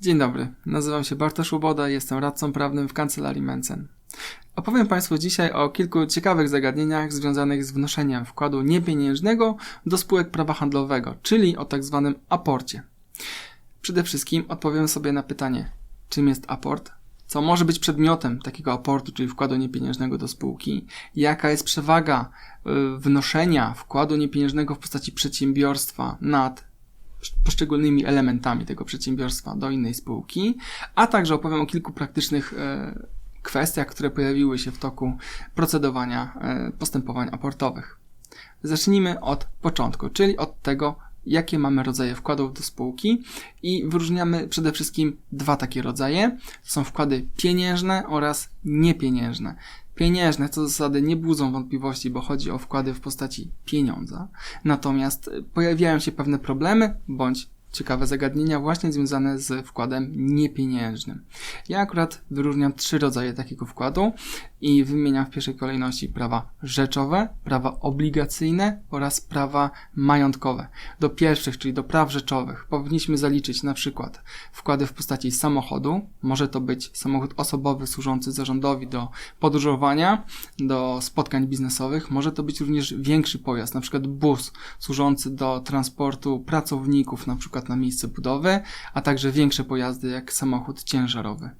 Dzień dobry, nazywam się Bartosz Łoboda, jestem radcą prawnym w kancelarii Mencen. Opowiem Państwu dzisiaj o kilku ciekawych zagadnieniach związanych z wnoszeniem wkładu niepieniężnego do spółek prawa handlowego, czyli o tak zwanym aporcie. Przede wszystkim odpowiem sobie na pytanie, czym jest aport, co może być przedmiotem takiego aportu, czyli wkładu niepieniężnego do spółki, jaka jest przewaga y, wnoszenia wkładu niepieniężnego w postaci przedsiębiorstwa nad poszczególnymi elementami tego przedsiębiorstwa do innej spółki, a także opowiem o kilku praktycznych e, kwestiach, które pojawiły się w toku procedowania e, postępowań aportowych. Zacznijmy od początku, czyli od tego, jakie mamy rodzaje wkładów do spółki i wyróżniamy przede wszystkim dwa takie rodzaje. To są wkłady pieniężne oraz niepieniężne. Pieniężne co zasady nie budzą wątpliwości, bo chodzi o wkłady w postaci pieniądza. Natomiast pojawiają się pewne problemy bądź ciekawe zagadnienia właśnie związane z wkładem niepieniężnym. Ja akurat wyróżniam trzy rodzaje takiego wkładu i wymieniam w pierwszej kolejności prawa rzeczowe, prawa obligacyjne oraz prawa majątkowe. Do pierwszych, czyli do praw rzeczowych, powinniśmy zaliczyć na przykład wkłady w postaci samochodu. Może to być samochód osobowy służący zarządowi do podróżowania, do spotkań biznesowych. Może to być również większy pojazd, na przykład bus służący do transportu pracowników, na przykład na miejsce budowy, a także większe pojazdy jak samochód ciężarowy.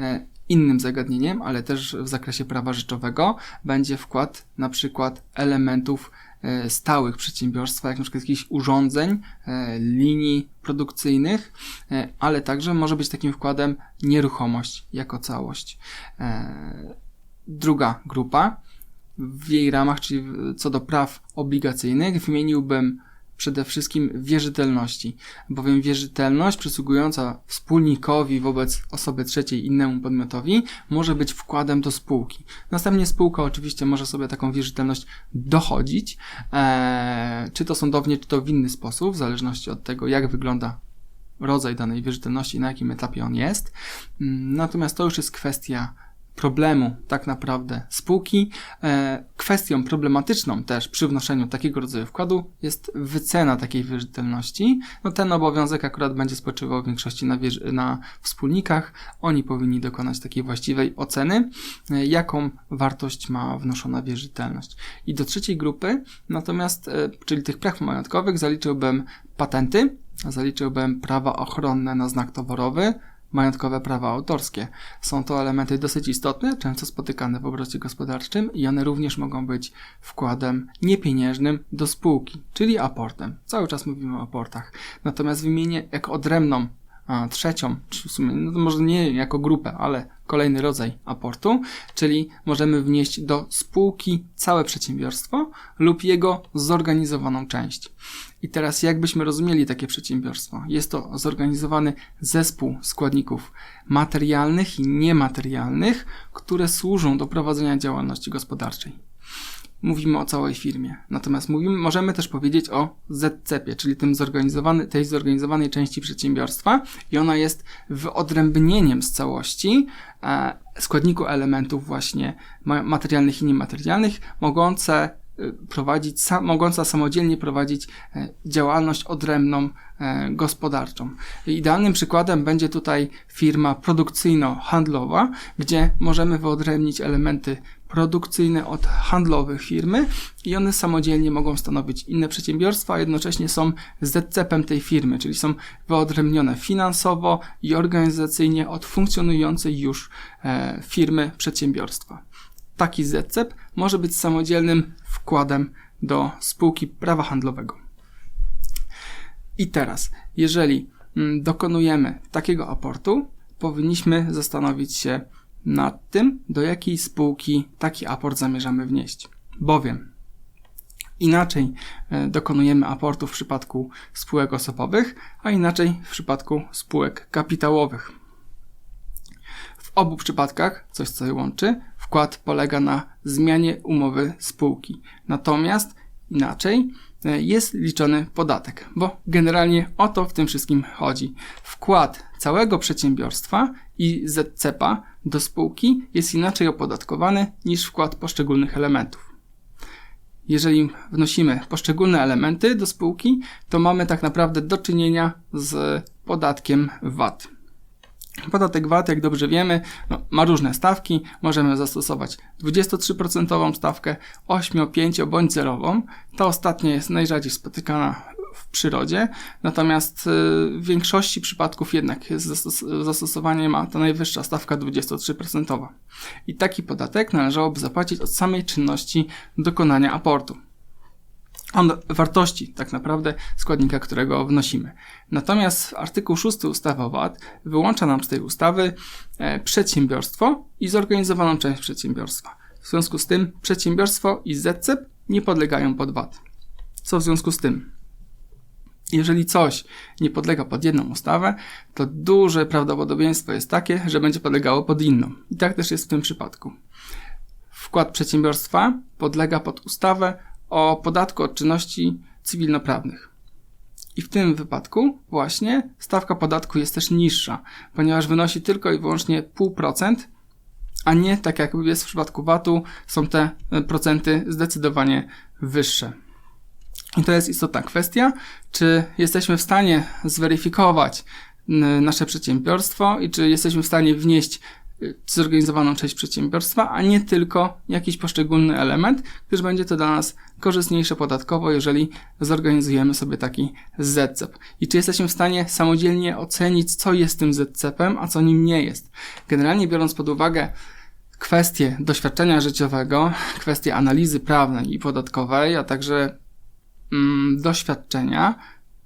E, Innym zagadnieniem, ale też w zakresie prawa rzeczowego, będzie wkład na przykład elementów e, stałych przedsiębiorstwa, jak na przykład jakichś urządzeń, e, linii produkcyjnych, ale także może być takim wkładem nieruchomość jako całość. Druga grupa w jej ramach, czyli co do praw obligacyjnych, wymieniłbym przede wszystkim wierzytelności, bowiem wierzytelność przysługująca wspólnikowi wobec osoby trzeciej innemu podmiotowi może być wkładem do spółki. Następnie spółka oczywiście może sobie taką wierzytelność dochodzić, e, czy to sądownie, czy to w inny sposób, w zależności od tego, jak wygląda rodzaj danej wierzytelności, na jakim etapie on jest. Mm, natomiast to już jest kwestia problemu tak naprawdę spółki. E, kwestią problematyczną też przy wnoszeniu takiego rodzaju wkładu jest wycena takiej wierzytelności. No ten obowiązek akurat będzie spoczywał w większości na, na wspólnikach. Oni powinni dokonać takiej właściwej oceny, e, jaką wartość ma wnoszona wierzytelność. I do trzeciej grupy, natomiast, e, czyli tych praw majątkowych, zaliczyłbym patenty, zaliczyłbym prawa ochronne na znak towarowy, majątkowe prawa autorskie. Są to elementy dosyć istotne, często spotykane w obrocie gospodarczym i one również mogą być wkładem niepieniężnym do spółki, czyli aportem. Cały czas mówimy o aportach. Natomiast wymienię jako odrębną a, trzecią, czy w sumie, no może nie jako grupę, ale kolejny rodzaj aportu, czyli możemy wnieść do spółki całe przedsiębiorstwo lub jego zorganizowaną część. I teraz jakbyśmy rozumieli takie przedsiębiorstwo? Jest to zorganizowany zespół składników materialnych i niematerialnych, które służą do prowadzenia działalności gospodarczej mówimy o całej firmie. Natomiast mówimy, możemy też powiedzieć o ZCP, czyli tym zorganizowany, tej zorganizowanej części przedsiębiorstwa i ona jest wyodrębnieniem z całości składniku elementów właśnie materialnych i niematerialnych, mogące Y, prowadzić, mogąca samodzielnie prowadzić e, działalność odrębną e, gospodarczą. Idealnym przykładem będzie tutaj firma produkcyjno-handlowa, gdzie możemy wyodrębnić elementy produkcyjne od handlowych firmy i one samodzielnie mogą stanowić inne przedsiębiorstwa, a jednocześnie są ZCP-em tej firmy, czyli są wyodrębnione finansowo i organizacyjnie od funkcjonującej już e, firmy przedsiębiorstwa. Taki ZCEP może być samodzielnym wkładem do spółki prawa handlowego. I teraz, jeżeli mm, dokonujemy takiego aportu, powinniśmy zastanowić się nad tym, do jakiej spółki taki aport zamierzamy wnieść. Bowiem inaczej e, dokonujemy aportu w przypadku spółek osobowych, a inaczej w przypadku spółek kapitałowych. W obu przypadkach, coś co je łączy, wkład polega na zmianie umowy spółki. Natomiast inaczej e, jest liczony podatek, bo generalnie o to w tym wszystkim chodzi. Wkład całego przedsiębiorstwa i ZCP do spółki jest inaczej opodatkowany niż wkład poszczególnych elementów. Jeżeli wnosimy poszczególne elementy do spółki, to mamy tak naprawdę do czynienia z podatkiem VAT. Podatek VAT, jak dobrze wiemy, no, ma różne stawki. Możemy zastosować 23% stawkę, 8, 5 bądź zerową. Ta ostatnia jest najrzadziej spotykana w przyrodzie, natomiast y, w większości przypadków jednak zastosowanie ma ta najwyższa stawka 23%. I taki podatek należałoby zapłacić od samej czynności dokonania aportu on wartości tak naprawdę składnika, którego wnosimy. Natomiast artykuł 6 ustawy o VAT wyłącza nam z tej ustawy e, przedsiębiorstwo i zorganizowaną część przedsiębiorstwa. W związku z tym przedsiębiorstwo i ZCEP nie podlegają pod VAT. Co w związku z tym? Jeżeli coś nie podlega pod jedną ustawę, to duże prawdopodobieństwo jest takie, że będzie podlegało pod inną. I tak też jest w tym przypadku. Wkład przedsiębiorstwa podlega pod ustawę o podatku od czynności cywilnoprawnych. I w tym wypadku właśnie stawka podatku jest też niższa, ponieważ wynosi tylko i wyłącznie 0,5%, a nie tak jak jest w przypadku VAT-u, są te procenty zdecydowanie wyższe. I to jest istotna kwestia, czy jesteśmy w stanie zweryfikować nasze przedsiębiorstwo i czy jesteśmy w stanie wnieść zorganizowaną część przedsiębiorstwa, a nie tylko jakiś poszczególny element, gdyż będzie to dla nas korzystniejsze podatkowo, jeżeli zorganizujemy sobie taki ZCEP. I czy jesteśmy w stanie samodzielnie ocenić, co jest tym ZCEP-em, a co nim nie jest. Generalnie biorąc pod uwagę kwestie doświadczenia życiowego, kwestie analizy prawnej i podatkowej, a także mm, doświadczenia,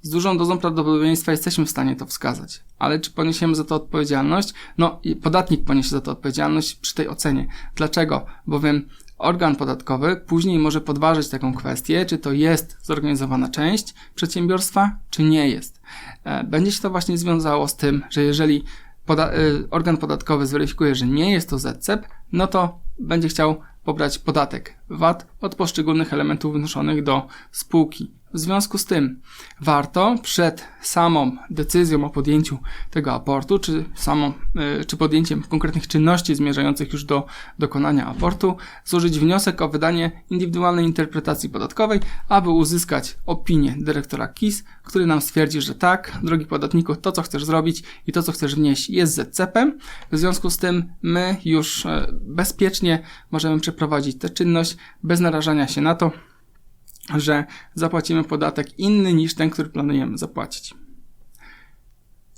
z dużą dozą prawdopodobieństwa jesteśmy w stanie to wskazać. Ale czy poniesiemy za to odpowiedzialność? No, podatnik poniesie za to odpowiedzialność przy tej ocenie. Dlaczego? Bowiem organ podatkowy później może podważyć taką kwestię, czy to jest zorganizowana część przedsiębiorstwa, czy nie jest. E, będzie się to właśnie związało z tym, że jeżeli poda y, organ podatkowy zweryfikuje, że nie jest to ZCEP, no to będzie chciał pobrać podatek VAT od poszczególnych elementów wnoszonych do spółki. W związku z tym warto przed samą decyzją o podjęciu tego aportu, czy samą, e, czy podjęciem konkretnych czynności zmierzających już do dokonania aportu, złożyć wniosek o wydanie indywidualnej interpretacji podatkowej, aby uzyskać opinię dyrektora KIS, który nam stwierdzi, że tak, drogi podatniku, to co chcesz zrobić i to co chcesz wnieść jest ZCP-em. W związku z tym my już e, bezpiecznie możemy przeprowadzić tę czynność bez narażania się na to, że zapłacimy podatek inny niż ten, który planujemy zapłacić.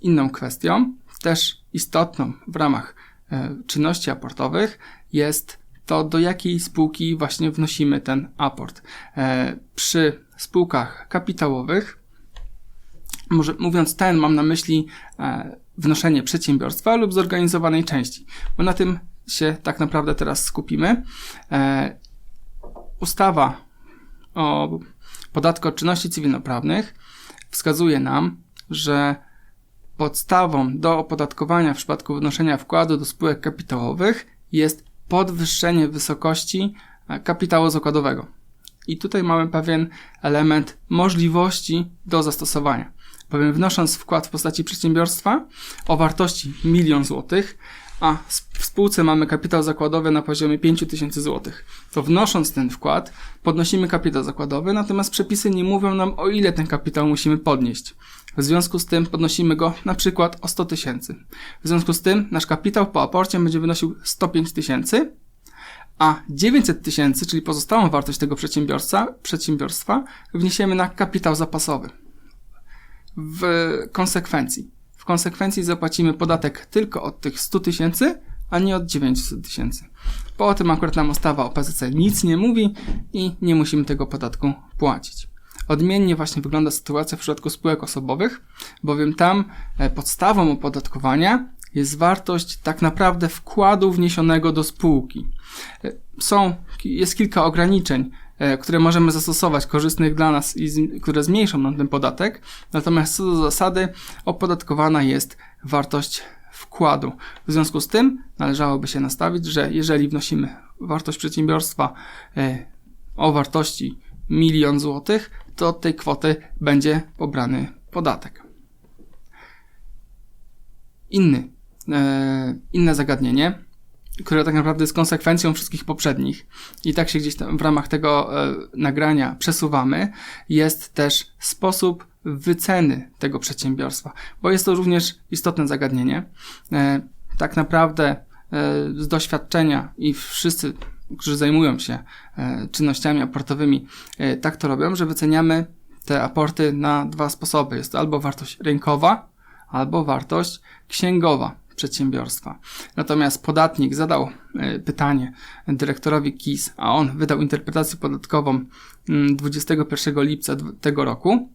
Inną kwestią, też istotną w ramach e, czynności aportowych, jest to, do jakiej spółki właśnie wnosimy ten aport. E, przy spółkach kapitałowych, może mówiąc ten, mam na myśli e, wnoszenie przedsiębiorstwa lub zorganizowanej części, bo na tym się tak naprawdę teraz skupimy. Ustawa o podatku od czynności cywilnoprawnych wskazuje nam, że podstawą do opodatkowania w przypadku wnoszenia wkładu do spółek kapitałowych jest podwyższenie wysokości e, kapitału zakładowego. I tutaj mamy pewien element możliwości do zastosowania. Bowiem wnosząc wkład w postaci przedsiębiorstwa o wartości milion złotych, a w spółce mamy kapitał zakładowy na poziomie 5000 zł, to wnosząc ten wkład, podnosimy kapitał zakładowy, natomiast przepisy nie mówią nam, o ile ten kapitał musimy podnieść. W związku z tym podnosimy go na przykład o 100 tysięcy. W związku z tym nasz kapitał po aporcie będzie wynosił 105 tysięcy, a 900 tysięcy, czyli pozostałą wartość tego przedsiębiorstwa, przedsiębiorstwa, wniesiemy na kapitał zapasowy. W konsekwencji w konsekwencji zapłacimy podatek tylko od tych 100 tysięcy, a nie od 900 tysięcy. Po tym akurat nam ustawa o PZC nic nie mówi i nie musimy tego podatku płacić. Odmiennie właśnie wygląda sytuacja w przypadku spółek osobowych, bowiem tam e, podstawą opodatkowania jest wartość tak naprawdę wkładu wniesionego do spółki. E, są, jest kilka ograniczeń które możemy zastosować, korzystnych dla nas i z, które zmniejszą nam ten podatek. Natomiast co do zasady, opodatkowana jest wartość wkładu. W związku z tym należałoby się nastawić, że jeżeli wnosimy wartość przedsiębiorstwa e, o wartości milion złotych, to od tej kwoty będzie pobrany podatek. Inny, e, inne zagadnienie które tak naprawdę jest konsekwencją wszystkich poprzednich. I tak się gdzieś tam w ramach tego e, nagrania przesuwamy. Jest też sposób wyceny tego przedsiębiorstwa, bo jest to również istotne zagadnienie. E, tak naprawdę e, z doświadczenia i wszyscy, którzy zajmują się czynnościami aportowymi, tak to robią, że wyceniamy te aporty na dwa sposoby. Jest to albo wartość rynkowa, albo wartość księgowa przedsiębiorstwa. Natomiast podatnik zadał e, pytanie dyrektorowi KIS, a on wydał interpretację podatkową mm, 21 lipca dw- tego roku,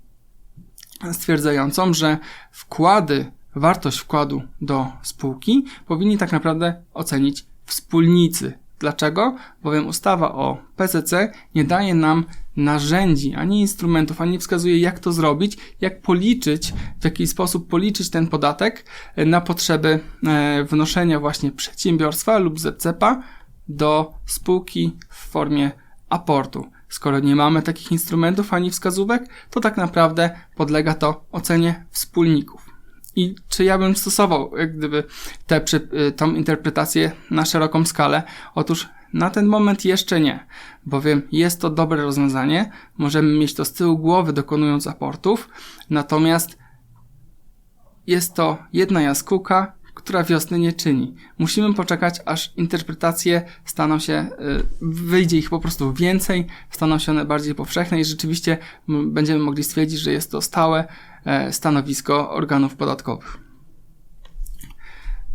stwierdzającą, że wkłady, wartość wkładu do spółki powinni tak naprawdę ocenić wspólnicy. Dlaczego? Bowiem ustawa o PCC nie daje nam narzędzi, ani instrumentów, ani wskazuje, jak to zrobić, jak policzyć, w jaki sposób policzyć ten podatek e, na potrzeby e, wnoszenia właśnie przedsiębiorstwa lub ZCP do spółki w formie aportu. Skoro nie mamy takich instrumentów ani wskazówek, to tak naprawdę podlega to ocenie wspólników. I czy ja bym stosował, jak gdyby, tę przy- tą interpretację na szeroką skalę? Otóż na ten moment jeszcze nie, bowiem jest to dobre rozwiązanie, możemy mieć to z tyłu głowy dokonując aportów, natomiast jest to jedna jaskółka, która wiosny nie czyni. Musimy poczekać, aż interpretacje staną się, y, wyjdzie ich po prostu więcej, staną się one bardziej powszechne i rzeczywiście będziemy mogli stwierdzić, że jest to stałe stanowisko organów podatkowych.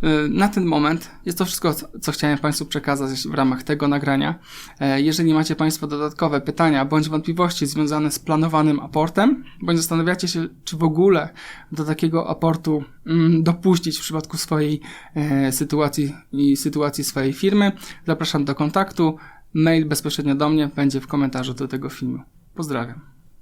Y, Na ten moment jest to wszystko, co- chciałem Państwu przekazać w ramach tego nagrania. E, Jeżeli macie Państwo dodatkowe pytania bądź wątpliwości związane z planowanym aportem, bądź zastanawiacie się, czy w ogóle do takiego aportu mm, dopuścić w przypadku swojej e, sytuacji i sytuacji swojej firmy, zapraszam do kontaktu. Mail bezpośrednio do mnie będzie w komentarzu do tego filmu. Pozdrawiam.